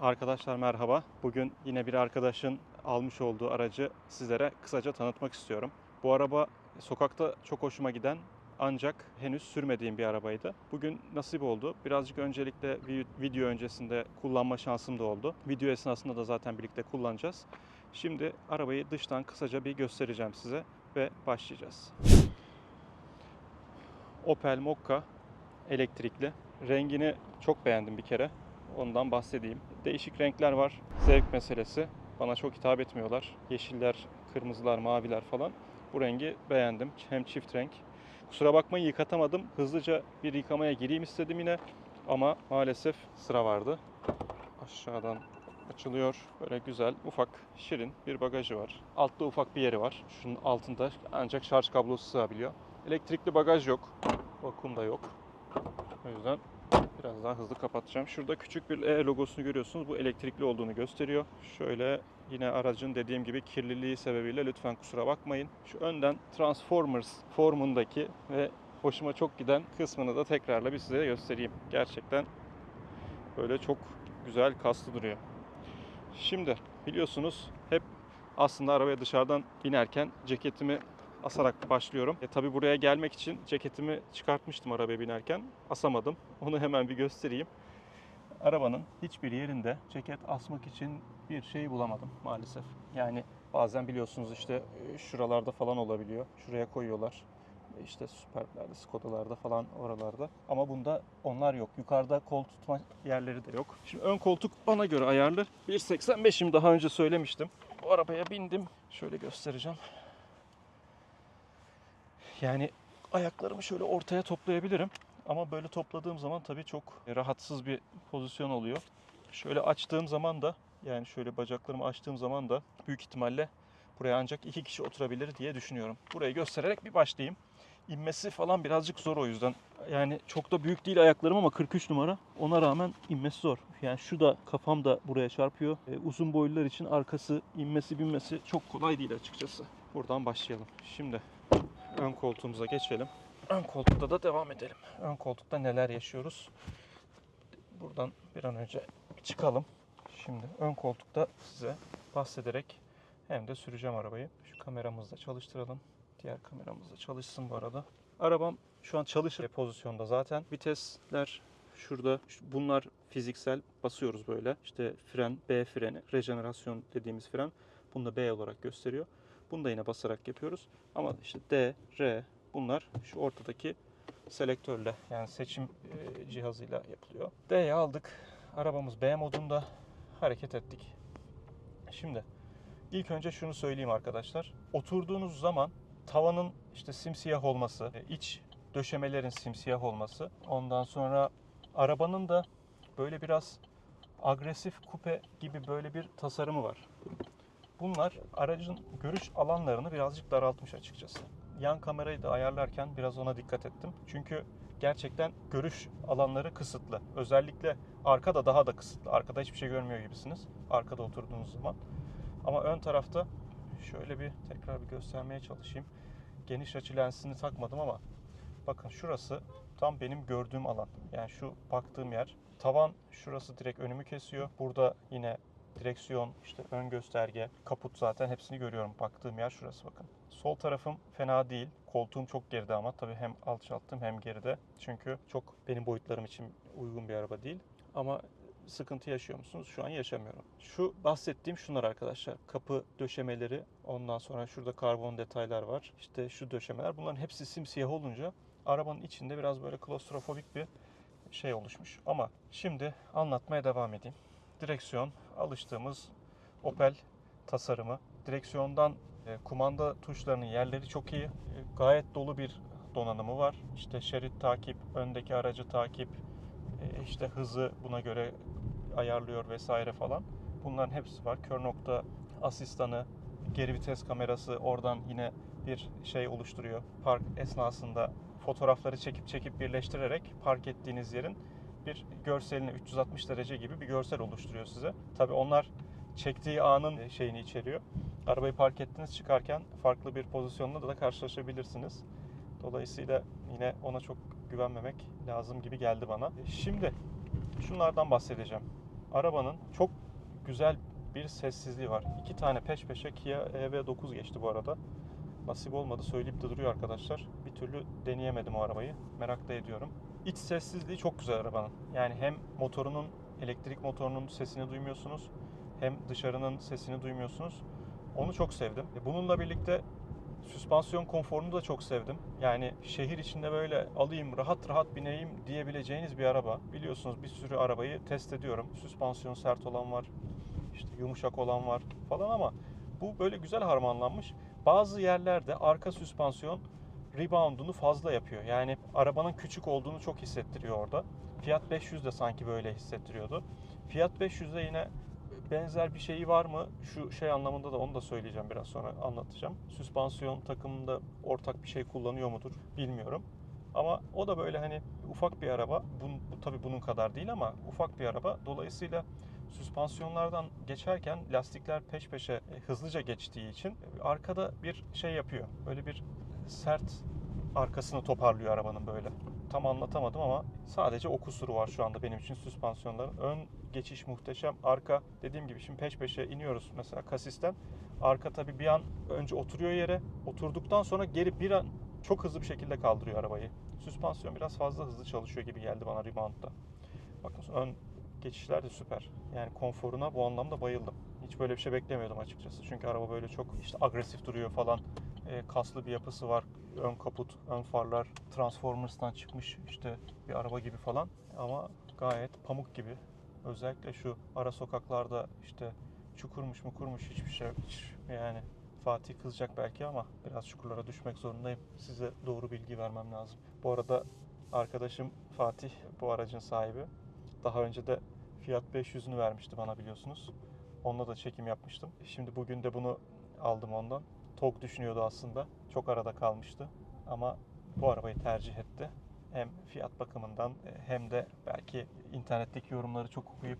Arkadaşlar merhaba. Bugün yine bir arkadaşın almış olduğu aracı sizlere kısaca tanıtmak istiyorum. Bu araba sokakta çok hoşuma giden ancak henüz sürmediğim bir arabaydı. Bugün nasip oldu. Birazcık öncelikle vi- video öncesinde kullanma şansım da oldu. Video esnasında da zaten birlikte kullanacağız. Şimdi arabayı dıştan kısaca bir göstereceğim size ve başlayacağız. Opel Mokka elektrikli. Rengini çok beğendim bir kere. Ondan bahsedeyim. Değişik renkler var. Zevk meselesi. Bana çok hitap etmiyorlar. Yeşiller, kırmızılar, maviler falan. Bu rengi beğendim. Hem çift renk. Kusura bakmayın yıkatamadım. Hızlıca bir yıkamaya gireyim istedim yine. Ama maalesef sıra vardı. Aşağıdan açılıyor. Böyle güzel, ufak, şirin bir bagajı var. Altta ufak bir yeri var. Şunun altında ancak şarj kablosu sığabiliyor. Elektrikli bagaj yok. Vakum da yok. O yüzden biraz daha hızlı kapatacağım. Şurada küçük bir E logosunu görüyorsunuz. Bu elektrikli olduğunu gösteriyor. Şöyle yine aracın dediğim gibi kirliliği sebebiyle lütfen kusura bakmayın. Şu önden Transformers formundaki ve hoşuma çok giden kısmını da tekrarla bir size göstereyim. Gerçekten böyle çok güzel kaslı duruyor. Şimdi biliyorsunuz hep aslında arabaya dışarıdan binerken ceketimi asarak başlıyorum. E tabi buraya gelmek için ceketimi çıkartmıştım arabaya binerken. Asamadım. Onu hemen bir göstereyim. Arabanın hiçbir yerinde ceket asmak için bir şey bulamadım maalesef. Yani bazen biliyorsunuz işte e, şuralarda falan olabiliyor. Şuraya koyuyorlar. E, İşte Superb'lerde, Skoda'larda falan oralarda. Ama bunda onlar yok. Yukarıda kol tutma yerleri de yok. Şimdi ön koltuk bana göre ayarlı. 1.85'im daha önce söylemiştim. Bu arabaya bindim. Şöyle göstereceğim. Yani ayaklarımı şöyle ortaya toplayabilirim. Ama böyle topladığım zaman tabii çok rahatsız bir pozisyon oluyor. Şöyle açtığım zaman da yani şöyle bacaklarımı açtığım zaman da büyük ihtimalle buraya ancak iki kişi oturabilir diye düşünüyorum. Burayı göstererek bir başlayayım. İnmesi falan birazcık zor o yüzden. Yani çok da büyük değil ayaklarım ama 43 numara. Ona rağmen inmesi zor. Yani şu da kafam da buraya çarpıyor. Ee, uzun boylular için arkası inmesi binmesi çok kolay değil açıkçası. Buradan başlayalım. Şimdi ön koltuğumuza geçelim. Ön koltukta da devam edelim. Ön koltukta neler yaşıyoruz? Buradan bir an önce çıkalım. Şimdi ön koltukta size bahsederek hem de süreceğim arabayı. Şu kameramızı da çalıştıralım. Diğer kameramız da çalışsın bu arada. Arabam şu an çalışır pozisyonda zaten. Vitesler şurada. Şu- Bunlar fiziksel basıyoruz böyle. İşte fren, B freni, rejenerasyon dediğimiz fren. Bunu da B olarak gösteriyor. Bunu da yine basarak yapıyoruz. Ama işte D, R bunlar şu ortadaki selektörle yani seçim e, cihazıyla yapılıyor. D'yi aldık. Arabamız B modunda hareket ettik. Şimdi ilk önce şunu söyleyeyim arkadaşlar. Oturduğunuz zaman tavanın işte simsiyah olması, e, iç döşemelerin simsiyah olması, ondan sonra arabanın da böyle biraz agresif kupe gibi böyle bir tasarımı var. Bunlar aracın görüş alanlarını birazcık daraltmış açıkçası. Yan kamerayı da ayarlarken biraz ona dikkat ettim. Çünkü gerçekten görüş alanları kısıtlı. Özellikle arkada daha da kısıtlı. Arkada hiçbir şey görmüyor gibisiniz. Arkada oturduğunuz zaman. Ama ön tarafta şöyle bir tekrar bir göstermeye çalışayım. Geniş açı lensini takmadım ama bakın şurası tam benim gördüğüm alan. Yani şu baktığım yer. Tavan şurası direkt önümü kesiyor. Burada yine direksiyon, işte ön gösterge, kaput zaten hepsini görüyorum. Baktığım yer şurası bakın. Sol tarafım fena değil. Koltuğum çok geride ama tabii hem alçalttım hem geride. Çünkü çok benim boyutlarım için uygun bir araba değil. Ama sıkıntı yaşıyor musunuz? Şu an yaşamıyorum. Şu bahsettiğim şunlar arkadaşlar. Kapı döşemeleri, ondan sonra şurada karbon detaylar var. İşte şu döşemeler. Bunların hepsi simsiyah olunca arabanın içinde biraz böyle klostrofobik bir şey oluşmuş. Ama şimdi anlatmaya devam edeyim. Direksiyon alıştığımız Opel tasarımı. Direksiyondan e, kumanda tuşlarının yerleri çok iyi. E, gayet dolu bir donanımı var. İşte şerit takip, öndeki aracı takip, e, işte hızı buna göre ayarlıyor vesaire falan. Bunların hepsi var. Kör nokta asistanı, geri vites kamerası oradan yine bir şey oluşturuyor. Park esnasında fotoğrafları çekip çekip birleştirerek park ettiğiniz yerin bir görselini 360 derece gibi bir görsel oluşturuyor size. Tabii onlar çektiği anın şeyini içeriyor. Arabayı park ettiniz çıkarken farklı bir pozisyonla da karşılaşabilirsiniz. Dolayısıyla yine ona çok güvenmemek lazım gibi geldi bana. Şimdi şunlardan bahsedeceğim. arabanın çok güzel bir sessizliği var. İki tane peş peşe Kia EV9 geçti bu arada. Nasip olmadı söyleyip de duruyor arkadaşlar. Bir türlü deneyemedim o arabayı. Merak da ediyorum. İç sessizliği çok güzel arabanın. Yani hem motorunun, elektrik motorunun sesini duymuyorsunuz. Hem dışarının sesini duymuyorsunuz. Onu çok sevdim. E, Bununla birlikte süspansiyon konforunu da çok sevdim. Yani şehir içinde böyle alayım rahat rahat bineyim diyebileceğiniz bir araba. Biliyorsunuz bir sürü arabayı test ediyorum. Süspansiyon sert olan var, işte yumuşak olan var falan ama bu böyle güzel harmanlanmış. Bazı yerlerde arka süspansiyon reboundunu fazla yapıyor. Yani arabanın küçük olduğunu çok hissettiriyor orada. Fiat 500 de sanki böyle hissettiriyordu. Fiat 500'de yine benzer bir şeyi var mı? Şu şey anlamında da onu da söyleyeceğim biraz sonra anlatacağım. Süspansiyon takımında ortak bir şey kullanıyor mudur bilmiyorum. Ama o da böyle hani ufak bir araba. Bu, bu tabii bunun kadar değil ama ufak bir araba. Dolayısıyla süspansiyonlardan geçerken lastikler peş peşe hızlıca geçtiği için arkada bir şey yapıyor. Böyle bir sert arkasını toparlıyor arabanın böyle. Tam anlatamadım ama sadece o kusuru var şu anda benim için süspansiyonların. Ön geçiş muhteşem. Arka dediğim gibi şimdi peş peşe iniyoruz mesela kasisten. Arka tabii bir an önce oturuyor yere. Oturduktan sonra geri bir an çok hızlı bir şekilde kaldırıyor arabayı. Süspansiyon biraz fazla hızlı çalışıyor gibi geldi bana reboundda. Bakın ön geçişler de süper. Yani konforuna bu anlamda bayıldım. Hiç böyle bir şey beklemiyordum açıkçası. Çünkü araba böyle çok işte agresif duruyor falan. E, kaslı bir yapısı var. Ön kaput, ön farlar Transformers'tan çıkmış işte bir araba gibi falan. Ama gayet pamuk gibi. Özellikle şu ara sokaklarda işte çukurmuş mukurmuş hiçbir şey hiç yani Fatih kızacak belki ama biraz çukurlara düşmek zorundayım. Size doğru bilgi vermem lazım. Bu arada arkadaşım Fatih bu aracın sahibi. Daha önce de Fiat 500'ünü vermişti bana biliyorsunuz. Onunla da çekim yapmıştım. Şimdi bugün de bunu aldım ondan. TOG düşünüyordu aslında. Çok arada kalmıştı. Ama bu arabayı tercih etti. Hem fiyat bakımından e, hem de belki internetteki yorumları çok okuyup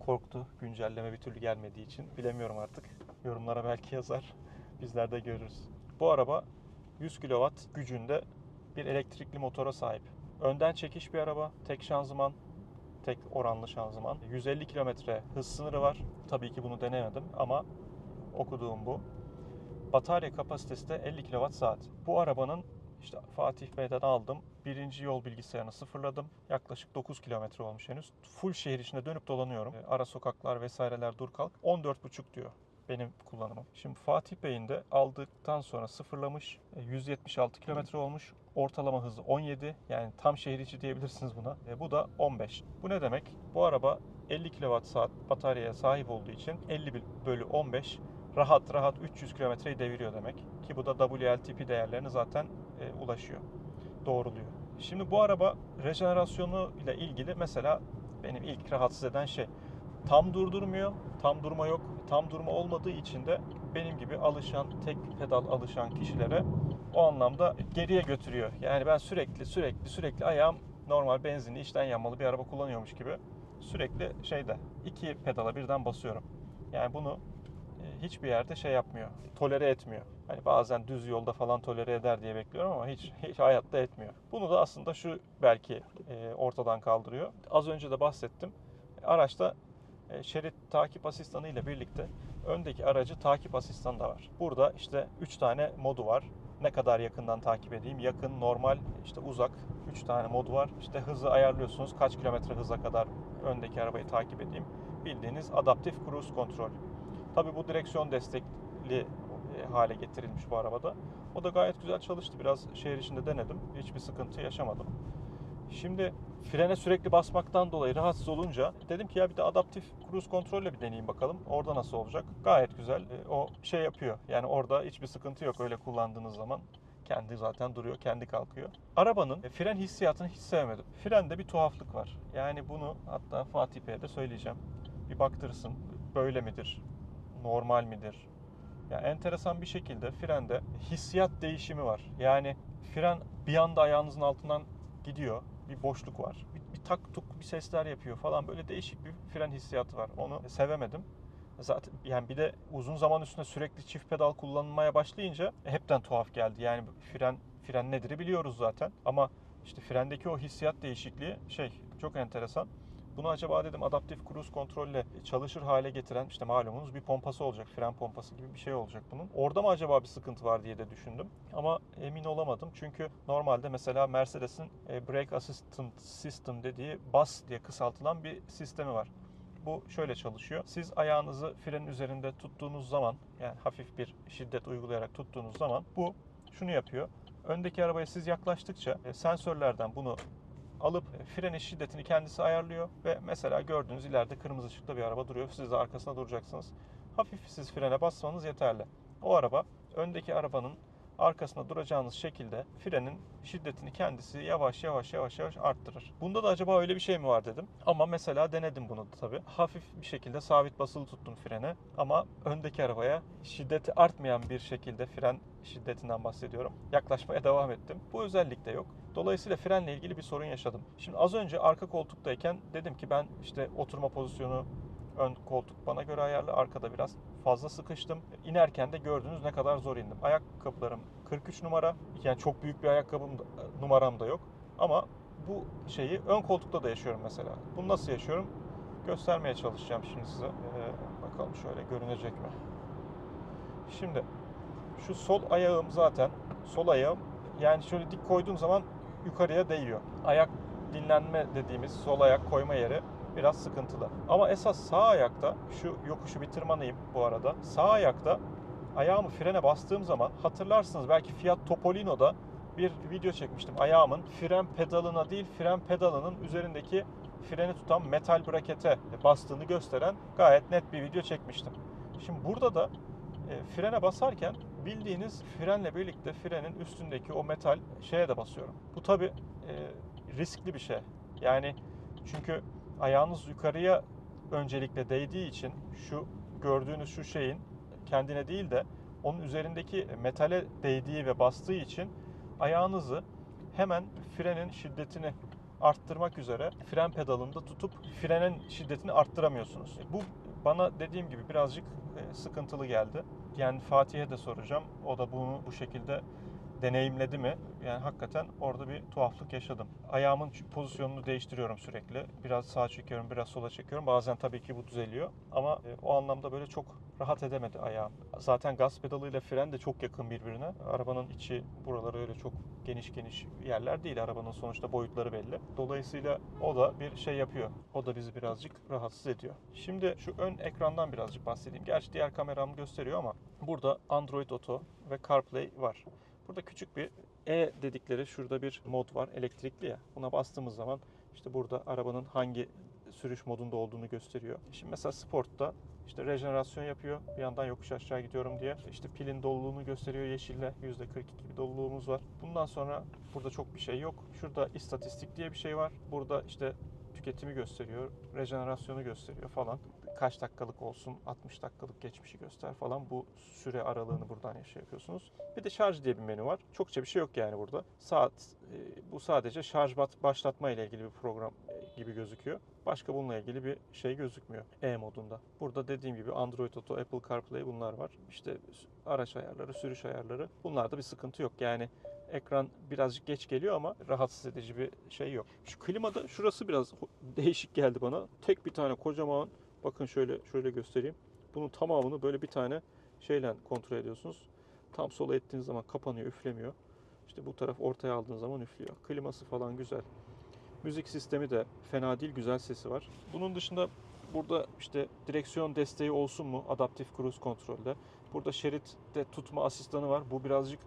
korktu. Güncelleme bir türlü gelmediği için. Bilemiyorum artık. Yorumlara belki yazar. Bizler de görürüz. Bu araba 100 kW gücünde bir elektrikli motora sahip. Önden çekiş bir araba. Tek şanzıman, tek oranlı şanzıman. 150 kilometre hız sınırı var. Tabii ki bunu denemedim ama okuduğum bu. Batarya kapasitesi de 50 kWh. Bu arabanın işte Fatih Bey'den aldım. Birinci yol bilgisayarını sıfırladım. Yaklaşık 9 kilometre olmuş henüz. Full şehir içinde dönüp dolanıyorum. E, Ara sokaklar vesaireler dur kalk. 14,5 diyor benim kullanımım. Şimdi Fatih Bey'in de aldıktan sonra sıfırlamış. E, 176 kilometre olmuş. Ortalama hızı 17. Yani tam şehir içi diyebilirsiniz buna. E, bu da 15. Bu ne demek? Bu araba 50 kWh bataryaya sahip olduğu için 50 bölü 15 rahat rahat 300 kilometreyi deviriyor demek. Ki bu da WLTP değerlerini zaten e, ulaşıyor. Doğruluyor. Şimdi bu araba rejenerasyonu ile ilgili mesela benim ilk rahatsız eden şey tam durdurmuyor. Tam durma yok. Tam durma olmadığı için de benim gibi alışan, tek pedal alışan kişilere o anlamda geriye götürüyor. Yani ben sürekli sürekli sürekli ayağım normal benzinli içten yanmalı bir araba kullanıyormuş gibi sürekli şeyde iki pedala birden basıyorum. Yani bunu hiçbir yerde şey yapmıyor. Tolere etmiyor. Hani bazen düz yolda falan tolere eder diye bekliyorum ama hiç hiç hayatta etmiyor. Bunu da aslında şu belki e, ortadan kaldırıyor. Az önce de bahsettim. Araçta e, şerit takip asistanı ile birlikte öndeki aracı takip asistanı da var. Burada işte 3 tane modu var. Ne kadar yakından takip edeyim? Yakın, normal, işte uzak. 3 tane modu var. İşte hızı ayarlıyorsunuz. Kaç kilometre hıza kadar öndeki arabayı takip edeyim. Bildiğiniz adaptif cruise kontrol. Tabii bu direksiyon destekli e, hale getirilmiş bu arabada. O da gayet güzel çalıştı. Biraz şehir içinde denedim. Hiçbir sıkıntı yaşamadım. Şimdi frene sürekli basmaktan dolayı rahatsız olunca dedim ki ya bir de adaptif cruise kontrolle bir deneyeyim bakalım. Orada nasıl olacak? Gayet güzel. E, O şey yapıyor. Yani orada hiçbir sıkıntı yok öyle kullandığınız zaman. Kendi zaten duruyor, kendi kalkıyor. Arabanın e, fren hissiyatını hiç sevmedim. Frende bir tuhaflık var. Yani bunu hatta Fatih Bey'e de söyleyeceğim. Bir baktırsın. Böyle midir? Normal midir? Ya enteresan bir şekilde frende hissiyat değişimi var. Yani fren bir anda ayağınızın altından gidiyor. Bir boşluk var. Bir, bir tak tuk bir sesler yapıyor falan böyle değişik bir fren hissiyatı var. Onu sevemedim. Zaten yani bir de uzun zaman üstünde sürekli çift pedal kullanmaya başlayınca hepten tuhaf geldi. Yani fren fren nedir biliyoruz zaten ama işte frendeki o hissiyat değişikliği şey çok enteresan. Bunu acaba dedim adaptif cruise kontrolle çalışır hale getiren işte malumunuz bir pompası olacak. Fren pompası gibi bir şey olacak bunun. Orada mı acaba bir sıkıntı var diye de düşündüm. Ama emin olamadım. Çünkü normalde mesela Mercedes'in e, Brake Assistant System dediği BAS diye kısaltılan bir sistemi var. Bu şöyle çalışıyor. Siz ayağınızı frenin üzerinde tuttuğunuz zaman yani hafif bir şiddet uygulayarak tuttuğunuz zaman bu şunu yapıyor. Öndeki arabaya siz yaklaştıkça e, sensörlerden bunu alıp e, frenin şiddetini kendisi ayarlıyor ve mesela gördüğünüz ileride kırmızı ışıkta bir araba duruyor. Siz de arkasına duracaksınız. Hafif siz frene basmanız yeterli. O araba öndeki arabanın arkasında duracağınız şekilde frenin şiddetini kendisi yavaş yavaş yavaş yavaş arttırır. Bunda da acaba öyle bir şey mi var dedim. Ama mesela denedim bunu da tabii. Hafif bir şekilde sabit basılı tuttum frene ama öndeki arabaya şiddeti artmayan bir şekilde fren şiddetinden bahsediyorum. Yaklaşmaya devam ettim. Bu özellik de yok. Dolayısıyla frenle ilgili bir sorun yaşadım. Şimdi az önce arka koltuktayken dedim ki ben işte oturma pozisyonu ön koltuk bana göre ayarlı. Arkada biraz fazla sıkıştım. İnerken de gördüğünüz ne kadar zor indim. Ayakkabılarım 43 numara. Yani çok büyük bir ayakkabım numaram da yok. Ama bu şeyi ön koltukta da yaşıyorum mesela. Bunu nasıl yaşıyorum? Göstermeye çalışacağım şimdi size. Ee, bakalım şöyle görünecek mi? Şimdi şu sol ayağım zaten sol ayağım yani şöyle dik koyduğum zaman yukarıya değiyor. Ayak dinlenme dediğimiz sol ayak koyma yeri biraz sıkıntılı. Ama esas sağ ayakta şu yokuşu bir tırmanayım bu arada. Sağ ayakta ayağımı frene bastığım zaman hatırlarsınız belki Fiat Topolino'da bir video çekmiştim. Ayağımın fren pedalına değil fren pedalının üzerindeki freni tutan metal brakete bastığını gösteren gayet net bir video çekmiştim. Şimdi burada da e, frene basarken bildiğiniz frenle birlikte frenin üstündeki o metal şeye de basıyorum. Bu tabi riskli bir şey. Yani çünkü ayağınız yukarıya öncelikle değdiği için şu gördüğünüz şu şeyin kendine değil de onun üzerindeki metale değdiği ve bastığı için ayağınızı hemen frenin şiddetini arttırmak üzere fren pedalında tutup frenin şiddetini arttıramıyorsunuz. Bu bana dediğim gibi birazcık e, sıkıntılı geldi. Yani Fatih'e de soracağım. O da bunu bu şekilde deneyimledi mi? Yani hakikaten orada bir tuhaflık yaşadım. Ayağımın pozisyonunu değiştiriyorum sürekli. Biraz sağa çekiyorum, biraz sola çekiyorum. Bazen tabii ki bu düzeliyor. Ama e, o anlamda böyle çok rahat edemedi ayağım. Zaten gaz pedalıyla fren de çok yakın birbirine. Arabanın içi buraları öyle çok geniş geniş yerler değil. Arabanın sonuçta boyutları belli. Dolayısıyla o da bir şey yapıyor. O da bizi birazcık rahatsız ediyor. Şimdi şu ön ekrandan birazcık bahsedeyim. Gerçi diğer kameram gösteriyor ama burada Android Auto ve CarPlay var. Burada küçük bir E dedikleri şurada bir mod var elektrikli ya. Buna bastığımız zaman işte burada arabanın hangi sürüş modunda olduğunu gösteriyor. Şimdi mesela Sport'ta işte rejenerasyon yapıyor. Bir yandan yokuş aşağı gidiyorum diye. İşte pilin doluluğunu gösteriyor yeşille. %42 bir doluluğumuz var. Bundan sonra burada çok bir şey yok. Şurada istatistik diye bir şey var. Burada işte tüketimi gösteriyor, rejenerasyonu gösteriyor falan. Kaç dakikalık olsun, 60 dakikalık geçmişi göster falan. Bu süre aralığını buradan şey yapıyorsunuz. Bir de şarj diye bir menü var. Çokça bir şey yok yani burada. Saat, e, bu sadece şarj başlatma ile ilgili bir program e, gibi gözüküyor. Başka bununla ilgili bir şey gözükmüyor E modunda. Burada dediğim gibi Android Auto, Apple CarPlay bunlar var. İşte araç ayarları, sürüş ayarları. Bunlarda bir sıkıntı yok. Yani ekran birazcık geç geliyor ama rahatsız edici bir şey yok. Şu klimada şurası biraz değişik geldi bana. Tek bir tane kocaman bakın şöyle şöyle göstereyim. Bunun tamamını böyle bir tane şeyle kontrol ediyorsunuz. Tam sola ettiğiniz zaman kapanıyor, üflemiyor. İşte bu taraf ortaya aldığınız zaman üflüyor. Kliması falan güzel. Müzik sistemi de fena değil, güzel sesi var. Bunun dışında burada işte direksiyon desteği olsun mu adaptif cruise kontrolde. Burada şeritte tutma asistanı var. Bu birazcık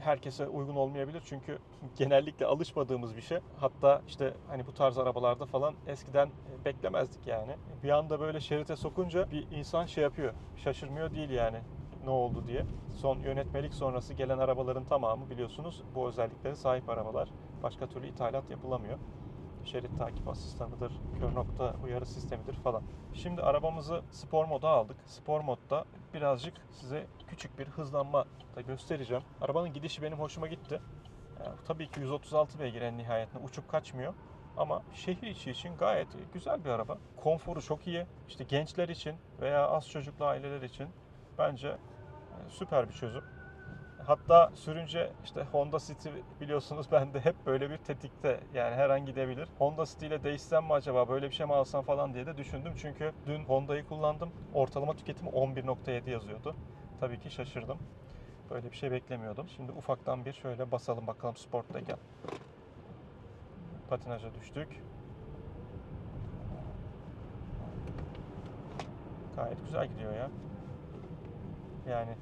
herkese uygun olmayabilir çünkü genellikle alışmadığımız bir şey. Hatta işte hani bu tarz arabalarda falan eskiden e, beklemezdik yani. Bir anda böyle şerite sokunca bir insan şey yapıyor. Şaşırmıyor değil yani ne oldu diye. Son yönetmelik sonrası gelen arabaların tamamı biliyorsunuz bu özelliklere sahip arabalar. Başka türlü ithalat yapılamıyor şerit takip asistanıdır, kör nokta uyarı sistemidir falan. Şimdi arabamızı spor moda aldık. Spor modda birazcık size küçük bir hızlanma da göstereceğim. Arabanın gidişi benim hoşuma gitti. Yani tabii ki 136 beygir en nihayetinde uçup kaçmıyor. Ama şehir içi için gayet güzel bir araba. Konforu çok iyi. İşte gençler için veya az çocuklu aileler için bence e, süper bir çözüm. Hatta sürünce işte Honda City biliyorsunuz bende hep böyle bir tetikte yani her an gidebilir. Honda City ile değişsem mi acaba böyle bir şey mi alsam falan diye de düşündüm. Çünkü dün Honda'yı kullandım. Ortalama tüketimi 11.7 yazıyordu. Tabii ki şaşırdım. Böyle bir şey beklemiyordum. Şimdi ufaktan bir şöyle basalım bakalım sporttayken. Patinaja düştük. Gayet güzel gidiyor ya. Yani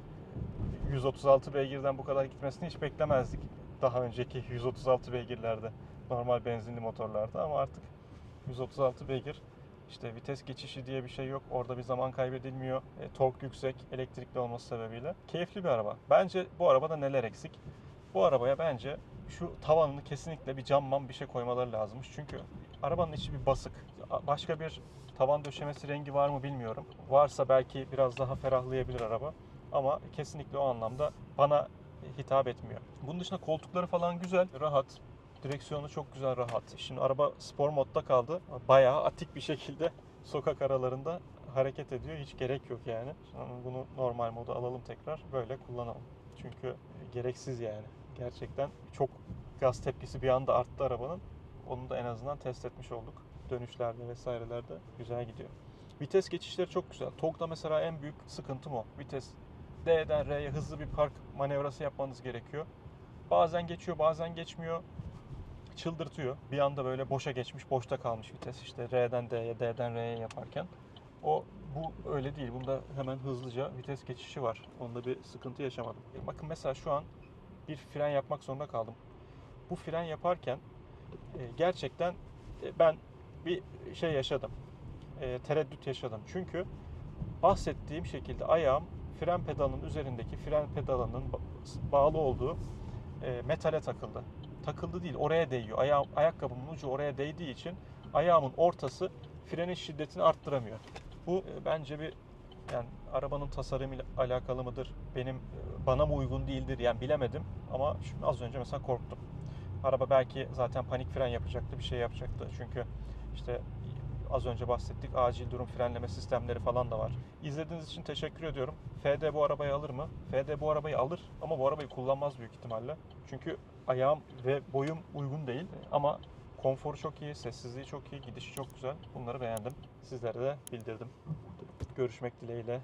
136 beygirden bu kadar gitmesini hiç beklemezdik. Daha önceki 136 beygirlerde. Normal benzinli motorlarda ama artık 136 beygir işte vites geçişi diye bir şey yok. Orada bir zaman kaybedilmiyor. E, tork yüksek, elektrikli olması sebebiyle. Keyifli bir araba. Bence bu arabada neler eksik? Bu arabaya bence şu tavanını kesinlikle bir camman bir şey koymaları lazımmış. Çünkü arabanın içi bir basık. Başka bir tavan döşemesi rengi var mı bilmiyorum. Varsa belki biraz daha ferahlayabilir araba. Ama kesinlikle o anlamda bana hitap etmiyor. Bunun dışında koltukları falan güzel, rahat. Direksiyonu çok güzel, rahat. Şimdi araba spor modda kaldı. Bayağı atik bir şekilde sokak aralarında hareket ediyor. Hiç gerek yok yani. Şimdi bunu normal moda alalım tekrar. Böyle kullanalım. Çünkü gereksiz yani. Gerçekten çok gaz tepkisi bir anda arttı arabanın. Onu da en azından test etmiş olduk. Dönüşlerde vesairelerde güzel gidiyor. Vites geçişleri çok güzel. TOG'da mesela en büyük sıkıntım o. Vites D'den R'ye hızlı bir park manevrası yapmanız gerekiyor. Bazen geçiyor, bazen geçmiyor. Çıldırtıyor. Bir anda böyle boşa geçmiş, boşta kalmış vites. İşte R'den D'ye, D'den R'ye yaparken. O bu öyle değil. Bunda hemen hızlıca vites geçişi var. Onda bir sıkıntı yaşamadım. Bakın mesela şu an bir fren yapmak zorunda kaldım. Bu fren yaparken e, gerçekten e, ben bir şey yaşadım. E, tereddüt yaşadım. Çünkü bahsettiğim şekilde ayağım fren pedalının üzerindeki fren pedalının ba- bağlı olduğu e, metale takıldı. Takıldı değil, oraya değiyor. Ayağım, ayakkabımın ucu oraya değdiği için ayağımın ortası frenin şiddetini arttıramıyor. Bu e, bence bir yani arabanın tasarımıyla alakalı mıdır? Benim e, bana mı uygun değildir yani bilemedim ama şimdi az önce mesela korktum. Araba belki zaten panik fren yapacaktı, bir şey yapacaktı. Çünkü işte az önce bahsettik acil durum frenleme sistemleri falan da var. İzlediğiniz için teşekkür ediyorum. FD bu arabayı alır mı? FD bu arabayı alır ama bu arabayı kullanmaz büyük ihtimalle. Çünkü ayağım ve boyum uygun değil ama konforu çok iyi, sessizliği çok iyi, gidişi çok güzel. Bunları beğendim. Sizlere de bildirdim. Görüşmek dileğiyle.